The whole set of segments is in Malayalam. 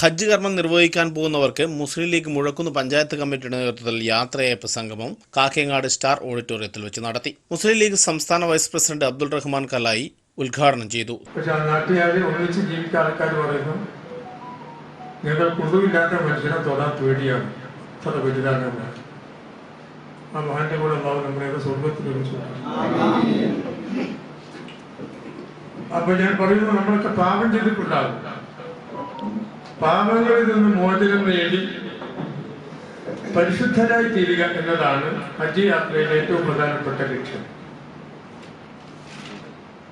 ഹജ്ജ് കർമ്മം നിർവഹിക്കാൻ പോകുന്നവർക്ക് മുസ്ലിം ലീഗ് മുഴക്കുന്ന് പഞ്ചായത്ത് കമ്മിറ്റിയുടെ നേതൃത്വത്തിൽ യാത്രയയപ്പ് സംഗമം കാക്കേങ്ങാട് സ്റ്റാർ ഓഡിറ്റോറിയത്തിൽ വെച്ച് നടത്തി. മുസ്ലിം ലീഗ് സംസ്ഥാന വൈസ് പ്രസിഡന്റ് അബ്ദുൾ റഹ്മാൻ കലായി ഉദ്ഘാടനം ചെയ്തു. പക്ഷെ ആ നാട്ടുകാർ ഒന്നിച്ച് ജീവിക്കുന്ന ആൾക്കാർ പറയുന്നു നിങ്ങൾ കുറുവില്ലാത്ത മനുഷ്യനെ തൊടാൻ പേടിയാണ്. അത്ര വലുതാണ് നമ്മൾ ആ മഹാന്റെ കൂടെ ഉണ്ടാവും നമ്മളെ സ്വർഗത്തിൽ ഒരുമിച്ച് അപ്പൊ ഞാൻ പറയുന്നു നമ്മളൊക്കെ പാപം ചെയ്തിട്ടുണ്ടാകും പാപങ്ങളിൽ നിന്ന് മോചനം നേടി പരിശുദ്ധരായി തീരുക എന്നതാണ് ഹജ്ജ് യാത്രയിലെ ഏറ്റവും പ്രധാനപ്പെട്ട ലക്ഷ്യം.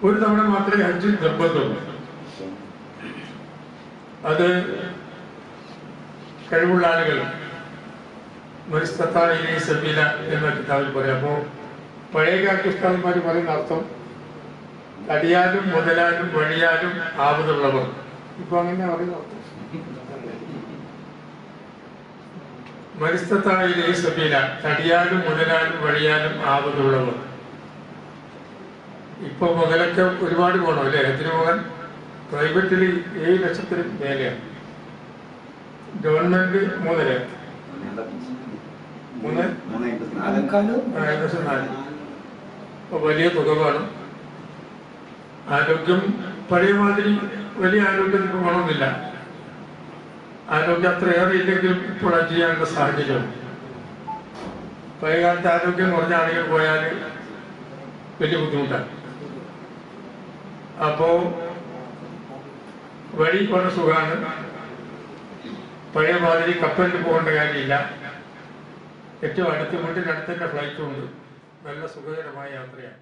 ഒരു തവണ മാത്രമേ ഹജ്ജ് നിർബന്ധമുള്ളൂ. അത് കഴിവുള്ള ആളുകൾ മരിസ്തത്തായിലെ സബീല എന്ന കിതാബിൽ പറയാം. അപ്പോ പഴയകാല കിസ്താന്മാർ പറയുന്ന അർത്ഥം തടിയാലും മുതലാലും വഴിയാലും ആവതുള്ളവർ. ഇപ്പൊ അങ്ങനെ പറയുന്ന അർത്ഥം. മരിസ്തത്തായിലെ സബീല തടിയാലും മുതലാലും വഴിയാലും ആവതുള്ളവർ ഇപ്പൊ മുതലൊക്കെ ഒരുപാട് പോകണം അല്ലേ? അതിന് പോകാൻ? പ്രൈവറ്റിൽ ഏഴ് ലക്ഷത്തിന് മേലെയാണ് ഗവൺമെന്റ് മൂന്നര. മൂന്ന്? ഏകദേശം നാല്. വലിയ തുക വേണം. ആരോഗ്യം പഴയ മാതിരി വലിയ ആരോഗ്യം വേണമെന്നില്ല. ആരോഗ്യം അത്രയേറെ ഇല്ലെങ്കിലും ഇപ്പോൾ ചെയ്യാനുള്ള സാഹചര്യം. പഴയകാലത്ത് ആരോഗ്യം കുറഞ്ഞ ആളുകൾ പോയാൽ വലിയ ബുദ്ധിമുട്ടാണ്. അപ്പോ വഴി പോണ സുഖമാണ്. പഴയ മാതിരി കപ്പലിൽ പോകേണ്ട കാര്യമില്ല. ഏറ്റവും അടുത്ത വീട്ടിൽ അടുത്തന്നെ ഫ്ലൈറ്റ് ഉണ്ട്. നല്ല സുഖകരമായ യാത്രയാണ്.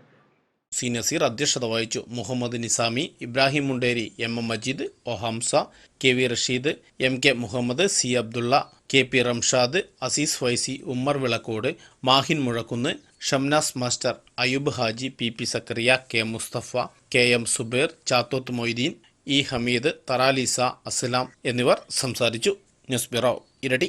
സി നസീർ അധ്യക്ഷത വഹിച്ചു. Muhammad Nizami Ibrahim Munderi M M Majeed O Hamsa K V Rasheed M K Muhammad C Abdulla K P Ramshad Aziz Faizi Ummer Vilakkode Mahin Muzhakkunnu Shamnas master Ayub Haji P P Zakariya K Mustafa K M Zubair Chathoth Moideen E Hameed Tharalisa Aslam എന്നിവർ സംസാരിച്ചു. ന്യൂസ് ബ്യൂറോ ഇരട്ടി.